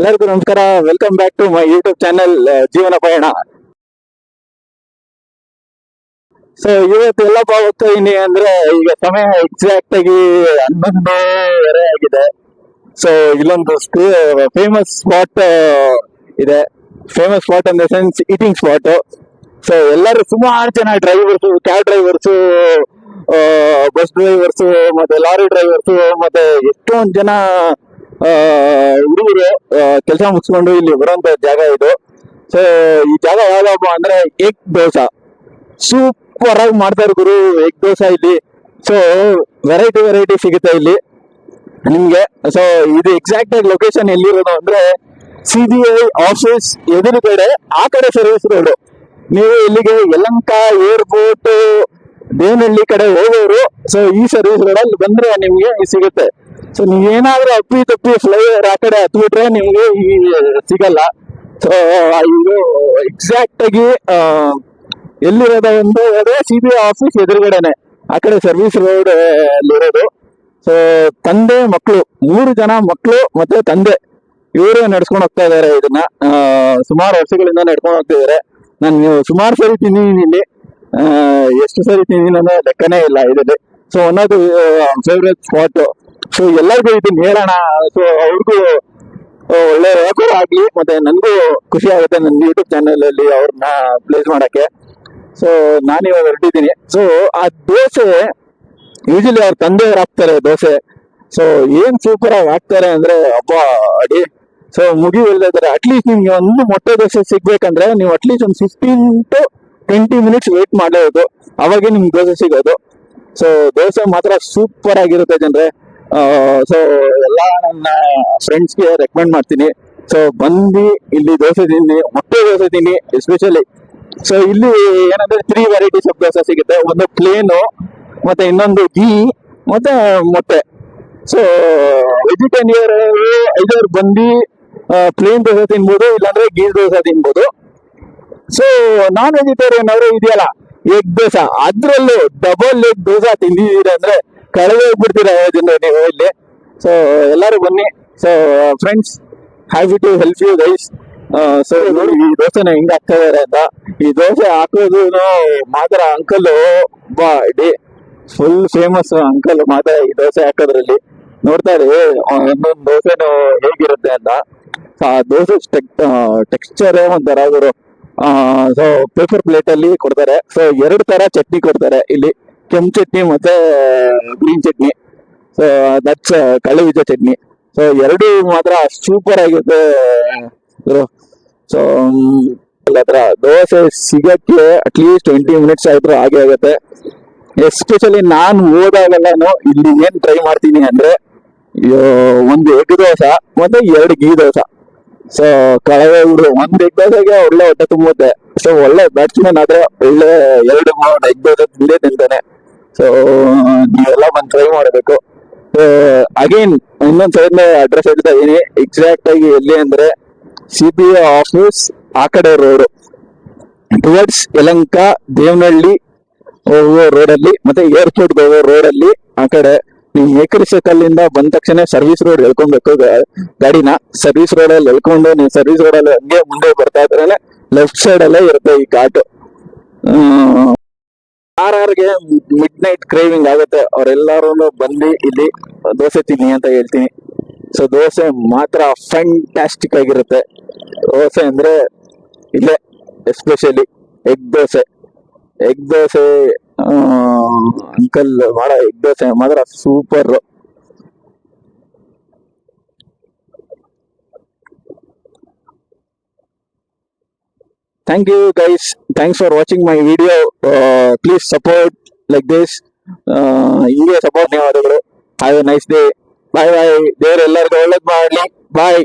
ಎಲ್ಲರಿಗೂ ನಮಸ್ಕಾರ. Welcome back to my YouTube channel Jeevana Payana. So ಇವತ್ತು ಎಲ್ಲಪ್ಪ ಹೋಗ್ತಾ ಇದೀನಿ ಅಂದ್ರೆ, ಈಗ ಸಮಯ ಎಕ್ಸಾಕ್ಟ್ ಆಗಿ ಹನ್ನೊಂದುವರೆ ಆಗಿದೆ. ಸೊ ಇಲ್ಲೊಂದು ಫೇಮಸ್ ಸ್ಪಾಟ್ ಇದೆ. ಫೇಮಸ್ ಸ್ಪಾಟ್ ಅಂದ್ರೆ ಸೆನ್ಸ್ ಈಟಿಂಗ್ ಸ್ಪಾಟ್ ಸೊ ಎಲ್ಲರೂ ಸುಮಾರು ಜನ drivers cab drivers bus drivers ಮತ್ತೆ ಲಾರಿ ಡ್ರೈವರ್ಸ್ ಮತ್ತೆ ಎಷ್ಟೊಂದು ಜನ ಹುಡುಗರು ಕೆಲಸ ಮುಗಿಸ್ಕೊಂಡು ಇಲ್ಲಿ ಬರುವಂತ ಜಾಗ ಇದು. ಸೊ ಈ ಜಾಗ ಯಾವ್ದಪ್ಪ ಅಂದ್ರೆ ಏಕ್ ದೋಸ. ಸೂಪರ್ ಆಗಿ ಮಾಡ್ತಾರೆ ಗುರು, ಎಗ್ ದೋಸ ಇಲ್ಲಿ. ಸೊ ವೆರೈಟಿ ವೆರೈಟಿ ಸಿಗುತ್ತೆ ಇಲ್ಲಿ. ನಿಮ್ಗೆ. ಸೊ ಇದು ಎಕ್ಸಾಕ್ಟ್ ಆಗಿ ಲೊಕೇಶನ್ ಎಲ್ಲಿರೋದು ಅಂದ್ರೆ ಐ ಆಫೀಸ್ ಎದುರುಗಡೆ, ಆ ಕಡೆ ಸರ್ವಿಸ್ ರೋಡು ನೀವು ಇಲ್ಲಿಗೆ ಯಲಂಕ ಏರ್ಪೋರ್ಟ್ ದೇವನಹಳ್ಳಿ ಕಡೆ ಹೋಗೋರು ಸೊ ಈ ಸರ್ವಿಸ್ ರೋಡಲ್ಲಿ ಬಂದ್ರೆ ನಿಮ್ಗೆ ಸಿಗುತ್ತೆ. ಸೊ ನೀವ್ ಏನಾದ್ರೂ ಅಪ್ಪಿ ತಪ್ಪಿ ಫ್ಲೈಓವರ್ ಆ ಕಡೆ ಹತ್ಬಿಟ್ರೆ ನಿಮ್ಗೆ ಈ, ಸಿಗಲ್ಲ. ಸೊ ಇದು ಎಕ್ಸಾಕ್ಟ್ ಆಗಿ ಎಲ್ಲಿರೋದ ಒಂದು ಅದೇ ಸಿ ಬಿ ಆಫೀಸ್ ಎದುರುಗಡೆನೆ. ಆ ಕಡೆ ಸರ್ವಿಸ್ ರೋಡ್ ಅಲ್ಲಿರೋದು. ಸೊ ತಂದೆ ಮಕ್ಕಳು ಮೂರು ಜನ ಮಕ್ಕಳು ಮತ್ತೆ ತಂದೆ. ಇವರು ನಡ್ಸ್ಕೊಂಡು ಹೋಗ್ತಾ ಇದಾರೆ ಇದನ್ನ. ಸುಮಾರು ವರ್ಷಗಳಿಂದ ನಡ್ಕೊಂಡು ಹೋಗ್ತಿದ್ದಾರೆ ನಾನು ಸುಮಾರು ಸರಿ ತಿಂದಿದ್ದೀನಿ ಇಲ್ಲಿ. ಎಷ್ಟು ಸರಿ ತಿಂದಿದ್ದೀನಿ ಅನ್ನೋ ಲೆಕ್ಕನೇ ಇಲ್ಲ ಇದರಲ್ಲಿ. ಸೊ ಅನ್ನೋದು ಫೇವ್ರೆಟ್ ಸ್ಪಾಟ್ ಸೊ ಎಲ್ಲರಿಗೂ ಇದನ್ನ ಹೇಳೋಣ. ಸೊ ಅವ್ರಿಗೂ ಒಳ್ಳೆ ವ್ಯಾಪಾರ ಆಗಲಿ, ಮತ್ತೆ ನನಗೂ ಖುಷಿ ಆಗುತ್ತೆ ನನ್ನ ಯೂಟ್ಯೂಬ್ ಚಾನೆಲ್ ಅಲ್ಲಿ ಅವ್ರನ್ನ ಪ್ಲೇಸ್ ಮಾಡಕ್ಕೆ. ಸೊ ನಾನು ಇವಾಗ ಹೊರಟಿದ್ದೀನಿ. ಸೊ ಆ ದೋಸೆ ಯೂಶಲಿ ಅವ್ರ ತಂದೆಯವ್ರು ಹಾಕ್ತಾರೆ ದೋಸೆ. ಸೊ ಏನ್ ಸೂಪರ್ ಆಗಿ ಹಾಕ್ತಾರೆ ಅಂದ್ರೆ ಹಬ್ಬ ಅಡಿ. ಸೊ ಮುಗಿ ಇದ್ದಾರೆ ಅಟ್ಲೀಸ್ಟ್ ನಿಮ್ಗೆ ಒಂದು ಮೊಟ್ಟೆ ದೋಸೆ ಸಿಗ್ಬೇಕಂದ್ರೆ ನೀವು ಅಟ್ಲೀಸ್ಟ್ ಒಂದು fifteen to twenty minutes wait ಮಾಡಲೇಬೇಕು. ಅವಾಗೆ ನಿಮ್ಗೆ ದೋಸೆ ಸಿಗೋದು. ಸೊ ದೋಸೆ ಮಾತ್ರ ಸೂಪರ್ ಆಗಿರುತ್ತೆ ಜನರೇ. ಸೊ ಎಲ್ಲ ನನ್ನ ಫ್ರೆಂಡ್ಸ್ಗೆ ರೆಕಮೆಂಡ್ ಮಾಡ್ತೀನಿ. ಸೊ ಬಂದು ಇಲ್ಲಿ ದೋಸೆ ತಿನ್ನಿ, ಮೊಟ್ಟೆ ದೋಸೆ ತಿನ್ನಿ ಎಸ್ಪೆಷಲಿ ಸೊ ಇಲ್ಲಿ ಏನಂದ್ರೆ ತ್ರೀ ವೆರೈಟೀಸ್ ಆಫ್ ದೋಸೆ ಸಿಗುತ್ತೆ. ಒಂದು ಪ್ಲೇನು ಮತ್ತೆ ಇನ್ನೊಂದು ಘೀ ಮತ್ತೆ ಮೊಟ್ಟೆ. ಸೊ ವೆಜಿಟೇರಿಯರ್ ಐದವ್ರು ಬಂದು ಪ್ಲೇನ್ ದೋಸೆ ತಿನ್ಬೋದು, ಇಲ್ಲಾಂದ್ರೆ ಗೀ ದೋಸೆ ತಿನ್ಬೋದು. ಸೊ ನಾನ್ ವೆಜಿಟೇರಿಯನ್ ಅವರು ಇದೆಯಲ್ಲ ಎಗ್ ದೋಸೆ. ಅದ್ರಲ್ಲೂ ಡಬಲ್ ಎಗ್ ದೋಸೆ ತಿಂದಿದ್ದೀರ ಅಂದ್ರೆ ಕಳೆದು ಹೋಗ್ಬಿಡ್ತೀರಾ ಜನರು ನೀವು ಇಲ್ಲಿ? ಸೊ ಎಲ್ಲರೂ ಬನ್ನಿ. So friends happy to help you guys so ನೋಡಿ, ಈ ದೋಸೆನ ಹೆಂಗ್ ಹಾಕ್ತಾ ಇದಾರೆ ಅಂತ. ಈ ದೋಸೆ ಹಾಕೋದು ಮಾತ್ರ ಅಂಕಲ್ ಬಾ, ಇಡೀ. ಫುಲ್ ಫೇಮಸ್ ಅಂಕಲ್ ಮಾತ್ರ ಈ ದೋಸೆ ಹಾಕೋದ್ರಲ್ಲಿ. ನೋಡ್ತಾ ಇರಿ ಒಂದೊಂದು ದೋಸೆನು ಹೇಗಿರುತ್ತೆ ಅಂತ. ಆ ದೋಸೆ ಟೆಕ್ಸ್ಚರ್ ಒಂಥರ, ಅವರು ಸೊ ಪೇಪರ್ ಪ್ಲೇಟ್ ಅಲ್ಲಿ ಕೊಡ್ತಾರೆ. ಸೊ ಎರಡು ತರ ಚಟ್ನಿ ಕೊಡ್ತಾರೆ ಇಲ್ಲಿ. ಕೆಂಪು ಚಟ್ನಿ ಮತ್ತೆ ಗ್ರೀನ್ ಚಟ್ನಿ. ಸೊ ದಟ್ಸ್ ಕಳ್ಳು ಬೀಜ ಚಟ್ನಿ. ಸೊ ಎರಡು ಮಾತ್ರ ಸೂಪರ್ ಆಗಿರುತ್ತೆ ಸೊ ಹತ್ರ ದೋಸೆ ಸಿಗಕ್ಕೆ ಅಟ್ಲೀಸ್ಟ್ ಟ್ವೆಂಟಿ ಮಿನಿಟ್ಸ್ ಆದ್ರೂ ಹಾಗೆ ಆಗುತ್ತೆ. ಎಸ್ಪೆಷಲಿ ನಾನು ಹೋದಾಗೆಲ್ಲಾನು ಇಲ್ಲಿ ಏನ್ ಟ್ರೈ ಮಾಡ್ತೀನಿ ಅಂದ್ರೆ ಒಂದು ಎಗ್ ದೋಸೆ ಮತ್ತೆ ಎರಡು ಗೀ ದೋಸೆ. ಸೊ ಕಳವೆ ಇವರು ಒಂದ್ ಎಗ್ ದೋಸೆಗೆ ಒಳ್ಳೆ ಹೊಟ್ಟೆ ತುಂಬುತ್ತೆ. ಸೊ ಒಳ್ಳೆ ಬ್ಯಾಟ್ಸ್ಮನ್ ಆದ್ರೆ ಒಳ್ಳೆ ಎರಡು, ಮೂರು ಎಗ್ ದೋಸೆ ತಿಂದೇ ತಿಂತಾನೆ. ಸೊ ನೀವೆಲ್ಲ ಬಂದು ಟ್ರೈ ಮಾಡಬೇಕು. ಅಗೇನ್ ಇನ್ನೊಂದ್ ಸೈಡ್ ಅಡ್ರೆಸ್ ಹೇಳ್ತಾ ಇದೀನಿ ಎಕ್ಸಾಕ್ಟ್ ಆಗಿ ಎಲ್ಲಿ ಅಂದ್ರೆ ಸಿ ಪಿ ಆಫೀಸ್ ಆ ಕಡೆ ರೋಡ್ ಟುವರ್ಡ್ಸ್ ಯಲಂಕ, ದೇವನಹಳ್ಳಿ ಹೋಗುವ ರೋಡ್ ಅಲ್ಲಿ ಮತ್ತೆ ಏರ್ಪೋರ್ಟ್ ಹೋಗೋ ರೋಡ್ ಅಲ್ಲಿ ಆ ಕಡೆ ನೀವು ಏಕರಿ ಬಂದ ತಕ್ಷಣ ಸರ್ವಿಸ್ ರೋಡ್ ಎಳ್ಕೊಬೇಕು ಗಾಡಿನ. ಸರ್ವಿಸ್ ರೋಡ್ ಅಲ್ಲಿ ಎಳ್ಕೊಂಡು ನೀವು ಸರ್ವಿಸ್ ರೋಡ್ ಅಲ್ಲಿ ಹಂಗೆ ಮುಂದೆ ಬರ್ತಾ ಇದ್ರೆ ಲೆಫ್ಟ್ ಸೈಡ್ ಅಲ್ಲೇ ಇರುತ್ತೆ ಈ ಘಾಟ್. ಯಾರ್ಯಾರಿಗೆ ಮಿಡ್ ನೈಟ್ ಕ್ರೇವಿಂಗ್ ಆಗುತ್ತೆ. ಅವರೆಲ್ಲರೂ ಬಂದು ಇಲ್ಲಿ ದೋಸೆ ತಿನ್ನಿ ಅಂತ ಹೇಳ್ತೀನಿ. ಸೊ ದೋಸೆ ಮಾತ್ರ ಫ್ಯಾಂಟಾಸ್ಟಿಕ್ ಆಗಿರುತ್ತೆ. ದೋಸೆ ಅಂದ್ರೆ ಇಲ್ಲೇ especially egg dosa. Egg dosa uncle ಮಾಡೋ ಎಗ್ ದೋಸೆ ಮಾತ್ರ super thank you guys. Thanks for watching my video. uh, please support like this ಹಿಂಗೆ ಸಪೋರ್ಟ್ ಧನ್ಯವಾದಗಳು have a nice day bye bye ದೇವ್ರು ಎಲ್ಲರಿಗೂ ಒಳ್ಳೇದು ಮಾಡಲಿ. ಬಾಯ್